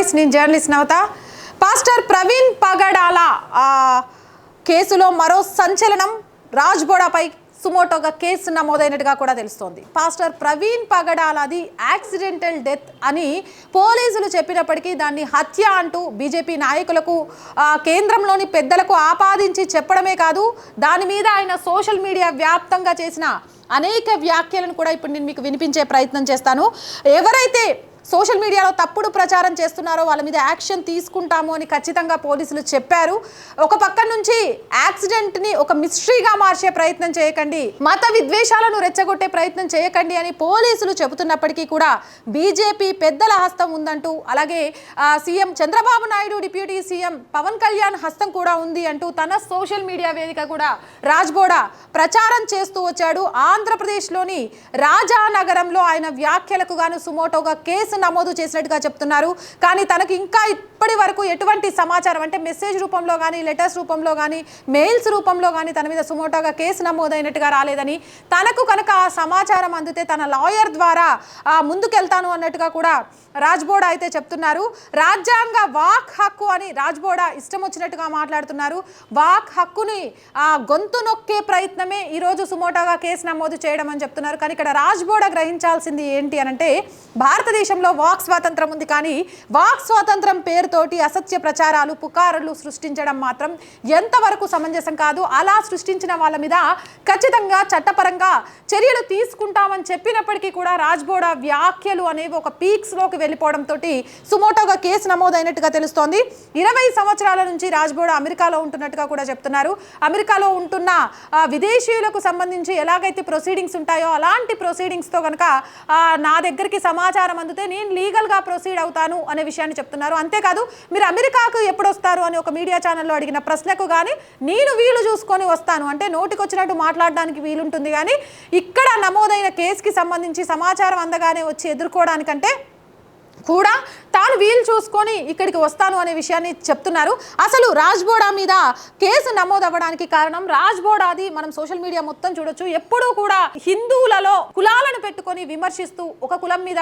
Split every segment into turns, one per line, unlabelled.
Voice నేను journalist నవత. Pastor Praveen Pagadala కేసులో మరో సంచలనం రాజ్ బోడాపై సుమోటోగా కేసు నమోదైనట్టుగా కూడా తెలుస్తోంది. పాస్టర్ ప్రవీణ్ పగడాలది యాక్సిడెంటల్ డెత్ అని పోలీసులు చెప్పినప్పటికీ దాన్ని హత్య అంటూ బీజేపీ నాయకులకు కేంద్రంలోని పెద్దలకు ఆపాదించి చెప్పడమే కాదు దాని మీద ఆయన సోషల్ మీడియా వ్యాప్తంగా చేసిన అనేక వ్యాఖ్యలను కూడా ఇప్పుడు నేను మీకు వినిపించే ప్రయత్నం చేస్తాను. ఎవరైతే సోషల్ మీడియాలో తప్పుడు ప్రచారం చేస్తున్నారో వాళ్ళ మీద యాక్షన్ తీసుకుంటాము అని ఖచ్చితంగా పోలీసులు చెప్పారు. ఒక పక్క నుంచి యాక్సిడెంట్ని ఒక మిస్టరీగా మార్చే ప్రయత్నం చేయకండి. మత విద్వేషాలను రెచ్చగొట్టే ప్రయత్నం చేయకండి అని పోలీసులు చెబుతున్నప్పటికీ కూడా బీజేపీ పెద్దల హస్తం ఉందంటూ అలాగే CM Chandrababu Naidu deputy CM Pawan Kalyan హస్తం కూడా ఉంది అంటూ తన సోషల్ మీడియా వేదిక కూడా రాజ్బోడా ప్రచారం చేస్తూ వచ్చాడు. ఆంధ్రప్రదేశ్లోని రాజానగరంలో ఆయన వ్యాఖ్యలకు గాను సుమోటోగా కేసు నమోదు చేసినట్టుగా చెప్తున్నారు. కానీ తనకు ఇంకా ఇప్పటి వరకు ఎటువంటి సమాచారం అంటే మెసేజ్ రూపంలో కానీ లెటర్స్ రూపంలో కానీ మెయిల్స్ రూపంలో కానీ తన మీద సుమోటోగా కేసు నమోదైనట్టుగా రాలేదని తనకు కనుక ఆ సమాచారం అందితే తన లాయర్ ద్వారా ఆ, ముందుకెళ్తాను అన్నట్టుగా కూడా రాజ్బోడా అయితే చెప్తున్నారు. రాజ్యాంగ వాక్ హక్కు అని రాజ్బోడా ఇష్టం వచ్చినట్టుగా మాట్లాడుతున్నారు. వాక్ హక్కుని ఆ, గొంతు నొక్కే ప్రయత్నమే ఈరోజు సుమోటోగా కేసు నమోదు చేయడం అని చెప్తున్నారు. కానీ ఇక్కడ రాజ్బోడా గ్రహించాల్సింది ఏంటి అనంటే దేశంలో వాక్ స్వాతంత్రం ఉంది కానీ వాక్ స్వాతంత్రం పేరుతోటి అసత్య ప్రచారాలు పుకారులు సృష్టించడం మాత్రం ఎంతవరకు సమంజసం కాదు. అలా సృష్టించిన వాళ్ళ మీద ఖచ్చితంగా చట్టపరంగా చర్యలు తీసుకుంటామని చెప్పినప్పటికీ కూడా రాజ్బోడా వ్యాఖ్యలు అనేవి ఒక పీక్స్లోకి వెళ్ళిపోవడంతో సుమోటోగా కేసు నమోదైనట్టుగా తెలుస్తోంది. ఇరవై సంవత్సరాల నుంచి రాజ్బోడా అమెరికాలో ఉంటున్నట్టుగా కూడా చెప్తున్నారు. అమెరికాలో ఉంటున్న విదేశీయులకు సంబంధించి ఎలాగైతే ప్రొసీడింగ్స్ ఉంటాయో అలాంటి ప్రొసీడింగ్స్తో కనుక నా దగ్గరికి సమాచారం అందితే నేను లీగల్గా ప్రొసీడ్ అవుతాను అనే విషయాన్ని చెప్తున్నారు. అంతేకాదు మీరు అమెరికాకు ఎప్పుడు వస్తారు అని ఒక మీడియా ఛానల్లో అడిగిన ప్రశ్నకు కానీ నేను వీలు చూసుకొని వస్తాను. అంటే నోటికొచ్చినట్టు మాట్లాడడానికి వీలుంటుంది కానీ ఇక్కడ నమోదైన కేసుకి సంబంధించి సమాచారం అందగానే వచ్చి ఎదుర్కోవడానికంటే కూడా తాను వీలు చూసుకొని ఇక్కడికి వస్తాను అనే విషయాన్ని చెప్తున్నారు. అసలు రాజ్బోడా మీద కేసు నమోదు అవ్వడానికి కారణం రాజ్బోడాది మనం సోషల్ మీడియా మొత్తం చూడొచ్చు. ఎప్పుడూ కూడా హిందువులలో కులాలను పెట్టుకొని విమర్శిస్తూ ఒక కులం మీద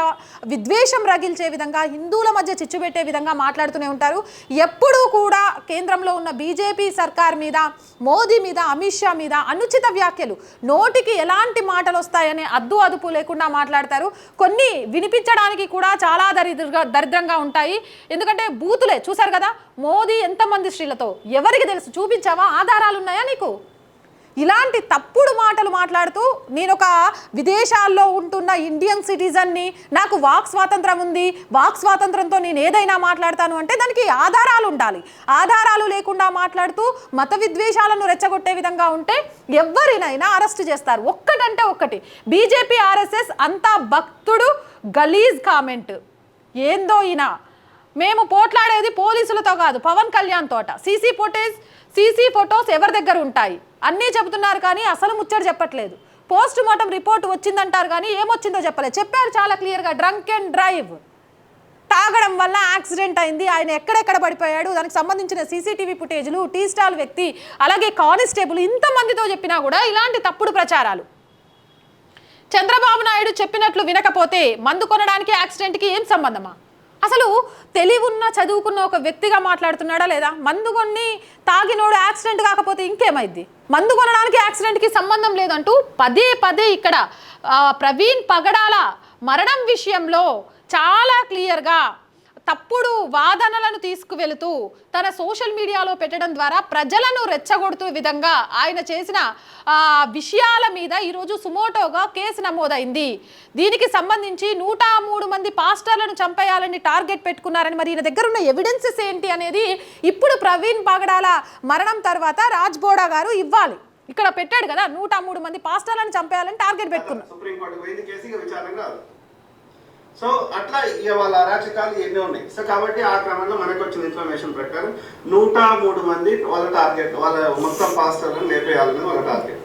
విద్వేషం రగిల్చే విధంగా హిందువుల మధ్య చిచ్చు పెట్టే విధంగా మాట్లాడుతూనే ఉంటారు. ఎప్పుడూ కూడా కేంద్రంలో ఉన్న బీజేపీ సర్కార్ మీద మోదీ మీద అమిత్ షా మీద అనుచిత వ్యాఖ్యలు నోటికి ఎలాంటి మాటలు వస్తాయనే అద్దు అదుపు లేకుండా మాట్లాడతారు. కొన్ని వినిపించడానికి కూడా చాలా దరిద్రంగా దరిద్రంగా ఉంటాయి. ఎందుకంటే బూతులే చూసారు కదా? మోదీ ఎంతమంది స్త్రీలతో? ఎవరికి తెలుసు? చూపించావా? ఆధారాలు ఉన్నాయా నీకు? ఇలాంటి తప్పుడు మాటలు మాట్లాడుతూ నేను ఒక విదేశాల్లో ఉంటున్న ఇండియన్ సిటిజన్ని నాకు వాక్ స్వాతంత్రం ఉంది వాక్ స్వాతంత్రంతో నేను ఏదైనా మాట్లాడతాను అంటే దానికి ఆధారాలు ఉండాలి ఆధారాలు లేకుండా మాట్లాడుతూ మత విద్వేషాలను రెచ్చగొట్టే విధంగా ఉంటే ఎవరినైనా అరెస్ట్ చేస్తారు. ఒక్కటంటే ఒక్కటి. బీజేపీ ఆర్ఎస్ఎస్ అంతా భక్తుడు గలీజ్ కామెంట్. ఏందో ఈయన. మేము పోట్లాడేది పోలీసులతో కాదు పవన్ కళ్యాణ్ తోట. సీసీ ఫోటేజ్ సీసీ ఫొటోస్ ఎవరి దగ్గర ఉంటాయి? అన్నీ చెబుతున్నారు కానీ అసలు ముచ్చట చెప్పట్లేదు. పోస్ట్ మార్టం రిపోర్ట్ వచ్చిందంటారు కానీ ఏమొచ్చిందో చెప్పలేదు. చెప్పారు చాలా క్లియర్గా డ్రంక్ అండ్ డ్రైవ్. తాగడం వల్ల యాక్సిడెంట్ అయింది ఆయన ఎక్కడెక్కడ పడిపోయాడు దానికి సంబంధించిన సీసీటీవీ ఫుటేజ్లు టీ స్టాల్ వ్యక్తి అలాగే కానిస్టేబుల్ ఇంతమందితో చెప్పినా కూడా ఇలాంటి తప్పుడు ప్రచారాలు. చంద్రబాబు నాయుడు చెప్పినట్లు వినకపోతే మందు కొనడానికి యాక్సిడెంట్కి ఏం సంబంధమా? అసలు తెలివున్న చదువుకున్న ఒక వ్యక్తిగా మాట్లాడుతున్నాడా లేదా? మందు కొన్ని తాగినోడు యాక్సిడెంట్ కాకపోతే ఇంకేమైద్ది? మందు కొనడానికి యాక్సిడెంట్కి సంబంధం లేదంటూ పదే పదే ఇక్కడ ప్రవీణ్ పగడాల మరణం విషయంలో చాలా క్లియర్గా తప్పుడు వాదనలను తీసుకువెళుతూ తన సోషల్ మీడియాలో పెట్టడం ద్వారా ప్రజలను రెచ్చగొడుతూ విధంగా ఆయన చేసిన ఆ, విషయాల మీద ఈరోజు సుమోటోగా కేసు నమోదైంది. దీనికి సంబంధించి నూట మూడు మంది పాస్టర్లను చంపేయాలని టార్గెట్ పెట్టుకున్నారని మరి ఈయన దగ్గర ఉన్న ఎవిడెన్సెస్ ఏంటి అనేది ఇప్పుడు ప్రవీణ్ పాగడాల మరణం తర్వాత రాజ్ బోడా గారు ఇవ్వాలి. ఇక్కడ పెట్టాడు కదా నూట మూడు మంది పాస్టర్లను చంపేయాలని టార్గెట్ పెట్టుకున్నారు
సుప్రీంకోర్టు పోయింది కేసు ఇక విచారణ రాదు సో అట్లా ఇక వాళ్ళ అరాచకాలు ఎన్నో ఉన్నాయి. సో కాబట్టి ఆ క్రమంలో మనకు వచ్చిన ఇన్ఫర్మేషన్ ప్రకారం నూట మూడు మంది వాళ్ళ టార్గెట్ వాళ్ళ మొత్తం పాస్టర్లను లేపేయాలని వాళ్ళ టార్గెట్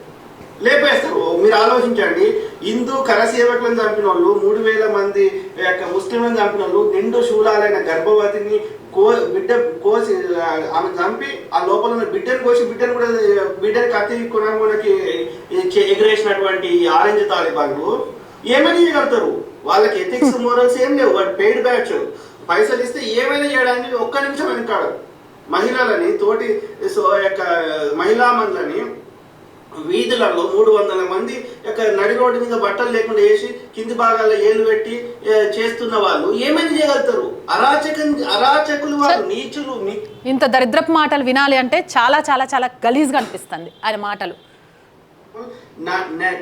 లేపేస్తారు. మీరు ఆలోచించండి. హిందూ కరసేవకులను చంపిన వాళ్ళు మూడు వేల మంది యొక్క ముస్లింలను చంపిన వాళ్ళు నిండు శూలాలైన గర్భవతిని కో బిడ్డ కోసి ఆమె చంపి ఆ లోపల ఉన్న బిడ్డను కోసి బిడ్డను కూడా బిడ్డని కత్తి కొనకి ఎగిరేసినటువంటి ఆరెంజ్ తాలిబాన్లు ఏమని కడతారు? వాళ్ళకి ఎథిక్స్ మోరల్స్ ఏం లేవు. వాటి పెయిడ్ బ్యాచ్ పైసలు ఇస్తే ఏమైనా చేయడానికి ఒక్క నిమిషం వెనకాడు మహిళలని తోటి సో యొక్క మహిళా మండలని వీధులలో మూడు వందల మంది యొక్క నడి రోడ్డు మీద బట్టలు లేకుండా వేసి కింది భాగాల్లో ఏలు పెట్టి చేస్తున్న వాళ్ళు ఏమైనా చేయగలుగుతారు? అరాచకం అరాచకులు వాళ్ళు నీచులు
ఇంత దరిద్రపు మాటలు వినాలి అంటే చాలా చాలా చాలా గలీజ్గా అనిపిస్తుంది ఆయన మాటలు.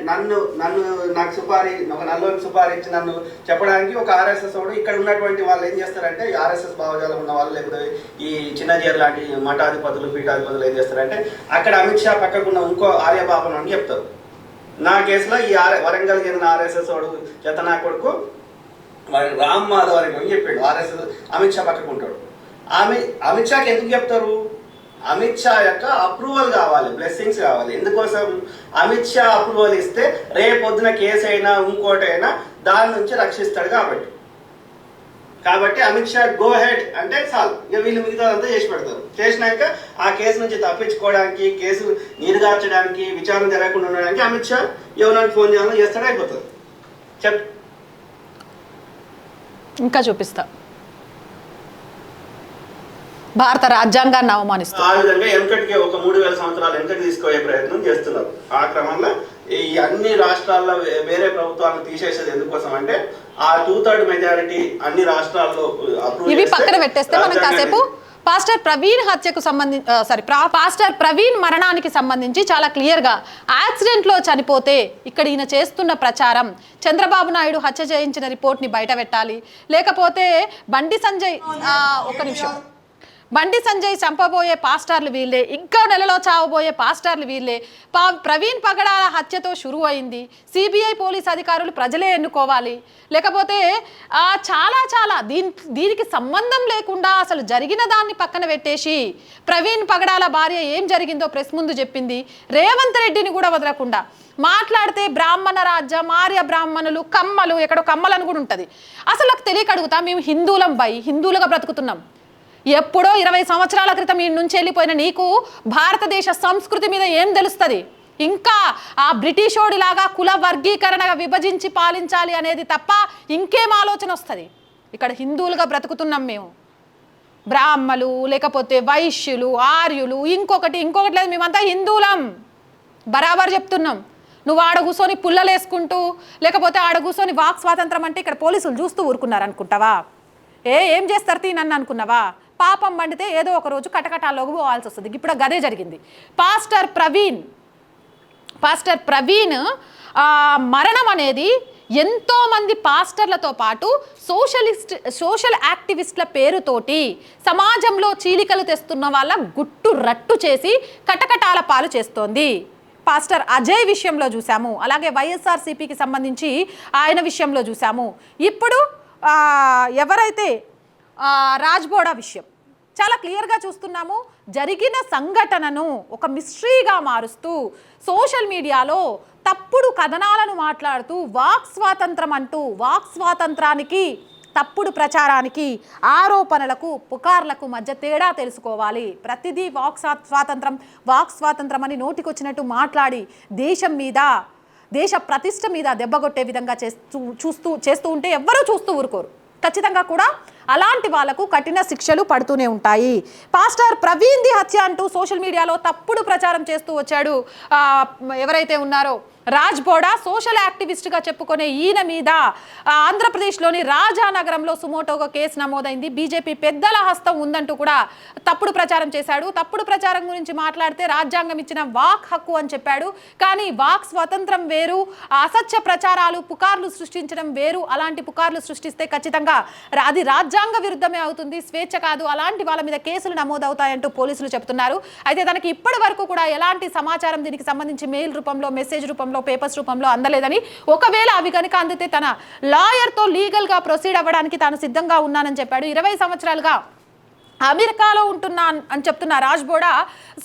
నన్ను నన్ను నాకు సుపారీ ఒక నల్లోకి సుపారీ ఇచ్చి నన్ను చెప్పడానికి ఒక ఆర్ఎస్ఎస్ వాడు ఇక్కడ ఉన్నటువంటి వాళ్ళు ఏం చేస్తారంటే ఆర్ఎస్ఎస్ భావజాలం ఉన్న వాళ్ళు లేకపోతే ఈ చిన్నజీర్ లాంటి మఠాధిపతులు పీఠాధిపతులు ఏం చేస్తారంటే అక్కడ అమిత్ షా పక్కకున్న ఇంకో ఆర్యబాబు అని చెప్తారు. నా కేసులో ఈ ఆర్ వరంగల్ చెందిన ఆర్ఎస్ఎస్ వాడు చేత నా కొడుకు మరి రామ్ మాధవ్ అని చెప్పాడు ఆర్ఎస్ఎస్ అమిత్ షా పక్కకు ఉంటాడు. ఆమె అమిత్ షాకి ఎందుకు చెప్తారు? అమిత్ షా యొక్క అప్రూవల్ కావాలి బ్లెస్సింగ్స్ కావాలి. ఎందుకోసం? అమిత్ షా అప్రూవల్ ఇస్తే రేపొద్దున కేసు అయినా ఇంకోటైనా దాని నుంచి రక్షిస్తాడు కాబట్టి. కాబట్టి అమిత్ షా గో హెడ్ అంటే చాలు. ఇక వీళ్ళు మిగతా అంతా చేసి పెడతారు. చేసినాక ఆ కేసు నుంచి తప్పించుకోవడానికి కేసు నీరుగార్చడానికి విచారణ జరగకుండా ఉండడానికి అమిత్ షా ఎవరైనా ఫోన్ చేయాలని చేస్తాడు అయిపోతుంది. చెప్
ఇంకా చూపిస్తా. భారత రాజ్యాంగాన్ని అవమానిస్తూ
ఆ విధంగా వెనకటికి ఒక మూడు వేల సంవత్సరాలు వెనకటి తీసుకుపోయే ప్రయత్నం చేస్తున్నారు. ఆ క్రమంలో ఈ అన్ని రాష్ట్రాల్లో వేరే ప్రభుత్వాలను తీసేసేది ఎందుకోసం అంటే ఆ టూ థర్డ్ మెజారిటీ అన్ని రాష్ట్రాల్లో
ఇవి పక్కన పెట్టేస్తే మనం కాసేపు పాస్టర్ ప్రవీణ్ హత్యకు సంబంధించి సారీ పాస్టర్ ప్రవీణ్ మరణానికి సంబంధించి చాలా క్లియర్గా యాక్సిడెంట్లో చనిపోతే ఇక్కడ ఈయన చేస్తున్న ప్రచారం చంద్రబాబు నాయుడు హత్య చేయించిన రిపోర్ట్ని బయట పెట్టాలి లేకపోతే బండి సంజయ్ ఆ, ఒక్క నిమిషం. బండి సంజయ్ చంపబోయే పాస్టర్లు వీళ్ళే. ఇంకా నెలలో చావబోయే పాస్టర్లు వీళ్ళే. పా ప్రవీణ్ పగడాల హత్యతో షురు అయింది సిబిఐ పోలీస్ అధికారులు ప్రజలే ఎన్నుకోవాలి. లేకపోతే చాలా చాలా దీని దీనికి సంబంధం లేకుండా అసలు జరిగిన దాన్ని పక్కన పెట్టేసి ప్రవీణ్ పగడాల భార్య ఏం జరిగిందో ప్రెస్ ముందు చెప్పింది. రేవంత్ రెడ్డిని కూడా వదలకుండా. మాట్లాడితే బ్రాహ్మణ రాజ్యం ఆర్య బ్రాహ్మణులు కమ్మలు ఎక్కడో కమ్మలు అని కూడా ఉంటుంది. అసలు నాకు తెలియక అడుగుతా మేము హిందువులం బై హిందువులుగా బ్రతుకుతున్నాం. ఎప్పుడో ఇరవై సంవత్సరాల క్రితం ఈ నుంచి వెళ్ళిపోయిన నీకు భారతదేశ సంస్కృతి మీద ఏం తెలుస్తుంది? ఇంకా ఆ బ్రిటిషోడిలాగా కుల వర్గీకరణగా విభజించి పాలించాలి అనేది తప్ప ఇంకేం ఆలోచన వస్తుంది? ఇక్కడ హిందువులుగా బ్రతుకుతున్నాం మేము. బ్రాహ్మలు లేకపోతే వైశ్యులు ఆర్యులు ఇంకొకటి ఇంకొకటి లేదు మేమంతా హిందువులం. బరాబర్ చెప్తున్నాం. నువ్వు ఆడ కూర్చొని పుల్లలేసుకుంటూ లేకపోతే ఆడ కూర్చొని వాక్ స్వాతంత్రం అంటే ఇక్కడ పోలీసులు చూస్తూ ఊరుకున్నారు అనుకుంటావా ఏ ఏం చేస్తారు తీ నన్ను అనుకున్నావా? పాపం పండితే ఏదో ఒక రోజు కటకటాల్లోకి పోవాల్సి వస్తుంది. ఇప్పుడు గదే జరిగింది. పాస్టర్ ప్రవీణ్ పాస్టర్ ప్రవీణ్ మరణం అనేది ఎంతోమంది పాస్టర్లతో పాటు సోషలిస్ట్ సోషల్ యాక్టివిస్టుల పేరుతోటి సమాజంలో చీలికలు తెస్తున్న వాళ్ళ గుట్టు రట్టు చేసి కటకటాల పాలు చేస్తోంది. పాస్టర్ అజయ్ విషయంలో చూసాము అలాగే వైఎస్ఆర్సీపీకి సంబంధించి ఆయన విషయంలో చూసాము ఇప్పుడు ఎవరైతే రాజ్బోడా విషయం చాలా క్లియర్గా చూస్తున్నాము. జరిగిన సంఘటనను ఒక మిస్టరీగా మారుస్తూ సోషల్ మీడియాలో తప్పుడు కథనాలను మాట్లాడుతూ వాక్ స్వాతంత్రం అంటూ వాక్ స్వాతంత్రానికి తప్పుడు ప్రచారానికి ఆరోపణలకు పుకార్లకు మధ్య తేడా తెలుసుకోవాలి. ప్రతిదీ వాక్ స్వాతంత్రం వాక్ స్వాతంత్రం అని నోటికొచ్చినట్టు మాట్లాడి దేశం మీద దేశ ప్రతిష్ట మీద దెబ్బగొట్టే విధంగా చేస్తూ చూస్తూ చేస్తూ ఉంటే ఎవ్వరూ చూస్తూ ఊరుకోరు. ఖచ్చితంగా కూడా అలాంటి వాళ్ళకు కఠిన శిక్షలు పడుతూనే ఉంటాయి. పాస్టర్ ప్రవీణ్ ది హత్య అంటూ సోషల్ మీడియాలో తప్పుడు ప్రచారం చేస్తూ వచ్చాడు. ఎవరైతే ఉన్నారో రాజ్ బోడా సోషల్ యాక్టివిస్ట్గా చెప్పుకునే ఈయన మీద ఆంధ్రప్రదేశ్లోని రాజానగరంలో సుమోటోగా కేసు నమోదైంది. బీజేపీ పెద్దల హస్తం ఉందంటూ కూడా తప్పుడు ప్రచారం చేశాడు. తప్పుడు ప్రచారం గురించి మాట్లాడితే రాజ్యాంగం ఇచ్చిన వాక్ హక్కు అని చెప్పాడు. కానీ వాక్ స్వతంత్రం వేరు అసత్య ప్రచారాలు పుకార్లు సృష్టించడం వేరు. అలాంటి పుకార్లు సృష్టిస్తే ఖచ్చితంగా రా- అది రాజ్యాంగ విరుద్ధమే అవుతుంది. స్వేచ్ఛ కాదు. అలాంటి వాళ్ళ మీద కేసులు నమోదవుతాయంటూ పోలీసులు చెప్తున్నారు. అయితే తనకి ఇప్పటి వరకు కూడా ఎలాంటి సమాచారం దీనికి సంబంధించి మెయిల్ రూపంలో మెసేజ్ రూపంలో పేపర్స్ రూపంలో అందలేదని ఒకవేళ అవి కనుక అందితే తన లాయర్తో లీగల్గా ప్రొసీడ్ అవ్వడానికి తాను సిద్ధంగా ఉన్నానని చెప్పాడు. ఇరవై సంవత్సరాలుగా అమెరికాలో ఉంటున్నా అని చెప్తున్న రాజ్ బోడా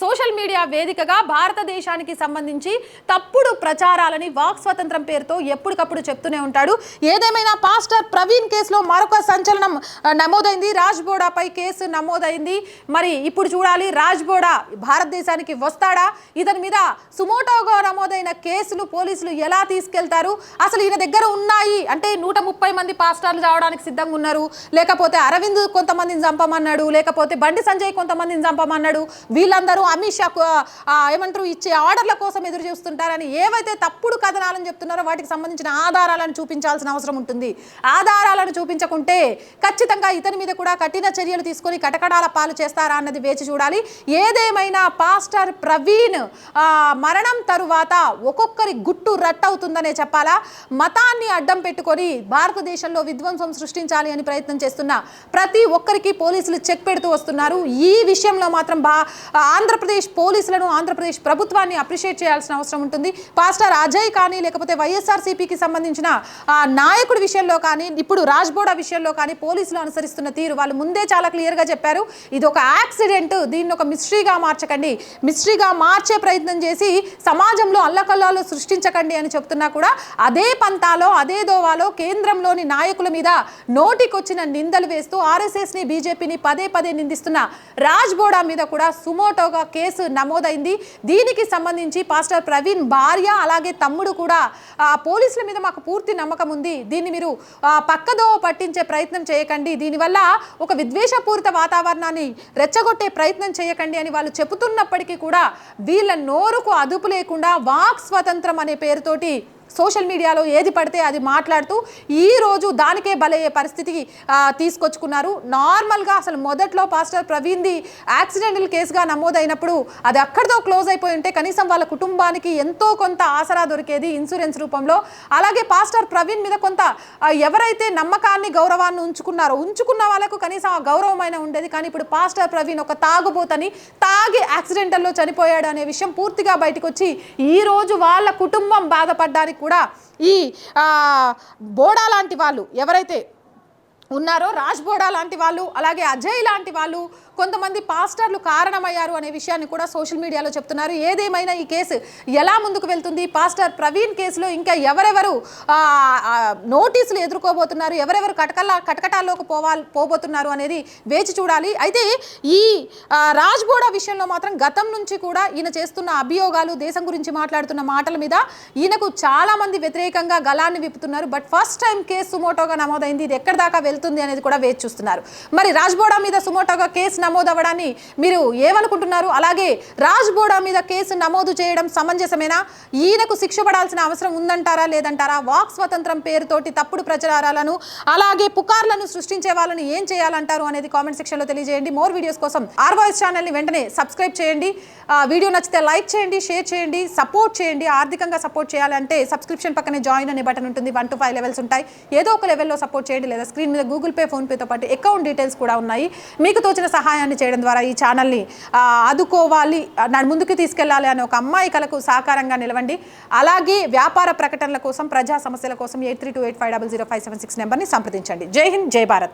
సోషల్ మీడియా వేదికగా భారతదేశానికి సంబంధించి తప్పుడు ప్రచారాలని వాక్ స్వతంత్రం పేరుతో ఎప్పటికప్పుడు చెప్తూనే ఉంటాడు. ఏదేమైనా పాస్టర్ ప్రవీణ్ కేసులో మరొక సంచలనం నమోదైంది. రాజ్ బోడాపై కేసు నమోదైంది. మరి ఇప్పుడు చూడాలి రాజ్ బోడా భారతదేశానికి వస్తాడా? ఇతని మీద సుమోటోగా నమోదైన కేసులు పోలీసులు ఎలా తీసుకెళ్తారు? అసలు ఈయన దగ్గర ఉన్నాయి. అంటే నూట ముప్పై మంది పాస్టర్లు రావడానికి సిద్ధంగా ఉన్నారు. లేకపోతే అరవింద్ కొంతమందిని చంపమన్నాడు లేకపోతే బండి సంజయ్ కొంతమందిని చంపమన్నాడు. వీళ్ళందరూ అమిత్ షా ఏమంటారు ఇచ్చే ఆర్డర్ల కోసం ఎదురు చూస్తుంటారని ఏవైతే తప్పుడు కథనాలను చెప్తున్నారో వాటికి సంబంధించిన ఆధారాలను చూపించాల్సిన అవసరం ఉంటుంది. ఆధారాలను చూపించకుంటే ఖచ్చితంగా ఇతని మీద కూడా కఠిన చర్యలు తీసుకొని కటకడాల పాలు చేస్తారా అన్నది వేచి చూడాలి. ఏదేమైనా పాస్టర్ ప్రవీణ్ మరణం తరువాత ఒక్కొక్కరి గుట్టు రట్టవుతుందనే చెప్పాలా? మతాన్ని అడ్డం పెట్టుకొని భారతదేశంలో విధ్వంసం సృష్టించాలి అని ప్రయత్నం చేస్తున్న ప్రతి ఒక్కరికి పోలీసులు చెక్ పెడుతూ వస్తున్నారు. ఈ విషయంలో మాత్రం బా ఆంధ్రప్రదేశ్ పోలీసులను ఆంధ్రప్రదేశ్ ప్రభుత్వాన్ని అప్రిషియేట్ చేయాల్సిన అవసరం ఉంటుంది. పాస్టర్ అజయ్ కానీ లేకపోతే వైఎస్ఆర్సీపీకి సంబంధించిన నాయకుడి విషయంలో కానీ ఇప్పుడు రాజ్బోడా విషయంలో కానీ పోలీసులు అనుసరిస్తున్న తీరు వాళ్ళు ముందే చాలా క్లియర్గా చెప్పారు. ఇది ఒక యాక్సిడెంట్. దీన్ని ఒక మిస్టరీగా మార్చకండి. మిస్టరీగా మార్చే ప్రయత్నం చేసి సమాజంలో అల్లకల్లాలు సృష్టించకండి అని చెప్తున్నా కూడా అదే పంతాలో అదే దోవాలో కేంద్రంలోని నాయకుల మీద నోటికొచ్చిన నిందలు వేస్తూ ఆర్ఎస్ఎస్ని బీజేపీని పదే పదే నిందిస్తున్న రాజ్ బోడా మీద కూడా సుమోటోగా కేసు నమోదైంది. దీనికి సంబంధించి పాస్టర్ ప్రవీణ్ భార్య అలాగే తమ్ముడు కూడా పోలీసుల మీద మాకు పూర్తి నమ్మకం ఉంది. దీన్ని మీరు పక్కదో పట్టించే ప్రయత్నం చేయకండి. దీనివల్ల ఒక విద్వేషపూరిత వాతావరణాన్ని రెచ్చగొట్టే ప్రయత్నం చేయకండి అని వాళ్ళు చెబుతున్నప్పటికీ కూడా వీళ్ళ నోరుకు అదుపు లేకుండా వాక్ స్వతంత్రం అనే పేరుతోటి సోషల్ మీడియాలో ఏది పడితే అది మాట్లాడుతూ ఈ రోజు దానికే బలయ్యే పరిస్థితికి తీసుకొచ్చుకున్నారు. నార్మల్గా అసలు మొదట్లో పాస్టర్ ప్రవీణ్ది యాక్సిడెంటల్ కేసుగా నమోదైనప్పుడు అది అక్కడితో క్లోజ్ అయిపోయి ఉంటే కనీసం వాళ్ళ కుటుంబానికి ఎంతో కొంత ఆసరా దొరికేది ఇన్సూరెన్స్ రూపంలో. అలాగే పాస్టర్ ప్రవీణ్ మీద కొంత ఎవరైతే నమ్మకాన్ని గౌరవాన్ని ఉంచుకున్నారో ఉంచుకున్న వాళ్ళకు కనీసం ఆ గౌరవమైన ఉండేది. కానీ ఇప్పుడు పాస్టర్ ప్రవీణ్ ఒక తాగుబోతని తాగి యాక్సిడెంటల్లో చనిపోయాడు అనే విషయం పూర్తిగా బయటకు వచ్చి ఈరోజు వాళ్ళ కుటుంబం బాధపడ్డానికి కూడా ఈ బోడా లాంటి వాళ్ళు ఎవరైతే ఉన్నారో? రాజ్ బోడా లాంటి వాళ్ళు అలాగే అజయ్ లాంటి వాళ్ళు కొంతమంది పాస్టర్లు కారణమయ్యారు అనే విషయాన్ని కూడా సోషల్ మీడియాలో చెప్తున్నారు. ఏదేమైనా ఈ కేసు ఎలా ముందుకు వెళ్తుంది? పాస్టర్ ప్రవీణ్ కేసులో ఇంకా ఎవరెవరు నోటీసులు ఎదుర్కోబోతున్నారు? ఎవరెవరు కటకల్లా కటకటాల్లోకి పోవాలి పోబోతున్నారు అనేది వేచి చూడాలి. అయితే ఈ రాజ్ బోడా విషయంలో మాత్రం గతం నుంచి కూడా ఈయన చేస్తున్న అభియోగాలు దేశం గురించి మాట్లాడుతున్న మాటల మీద ఈయనకు చాలామంది వ్యతిరేకంగా గలాన్ని విప్పుతున్నారు. బట్ ఫస్ట్ టైం కేసు సుమోటోగా నమోదైంది. ఇది ఎక్కడి దాకా వెళ్తుంది? అనేది కూడా వేచి చూస్తున్నారు. మరి రాజ్ బోడా మీద సుమోటోగా కేసు నమోదవ్వడాన్ని మీరు ఏమనుకుంటున్నారు? అలాగే రాజ్ బోడా మీద కేసు నమోదు చేయడం సమంజసమేనా? ఈయనకు శిక్ష పడాల్సిన అవసరం ఉందంటారా లేదంటారా? వాక్ స్వతంత్రం పేరుతోటి తప్పుడు ప్రచారాలను అలాగే పుకార్లను సృష్టించే వాళ్ళని ఏం చేయాలంటారు అనేది కామెంట్ సెక్షన్లో తెలియజేయండి. మోర్ వీడియోస్ కోసం ఆర్వాయిస్ ఛానల్ని వెంటనే సబ్స్క్రైబ్ చేయండి. వీడియో నచ్చితే లైక్ చేయండి షేర్ చేయండి సపోర్ట్ చేయండి. ఆర్థికంగా సపోర్ట్ చేయాలంటే సబ్స్క్రిప్షన్ పక్కనే జాయిన్ అనే బటన్ ఉంటుంది. వన్ టు ఫైవ్ లెవెల్స్ ఉంటాయి. ఏదో ఒక లెవెల్లో సపోర్ట్ చేయండి లేదా స్క్రీన్ మీద గూగుల్ పే ఫోన్పేతో పాటు అకౌంట్ డీటెయిల్స్ కూడా ఉన్నాయి. మీకు తోచిన సహాయాన్ని చేయడం ద్వారా ఈ ఛానల్ని ఆదుకోవాలి నా ముందుకు తీసుకెళ్ళాలి అనే ఒక అమ్మాయి కలకు సహకారంగా నిలవండి. అలాగే వ్యాపార ప్రకటనల కోసం ప్రజా సమస్యల కోసం eight three two eight five double zero five seven six నెంబర్ని సంప్రదించండి. జై హింద్ జై భారత్.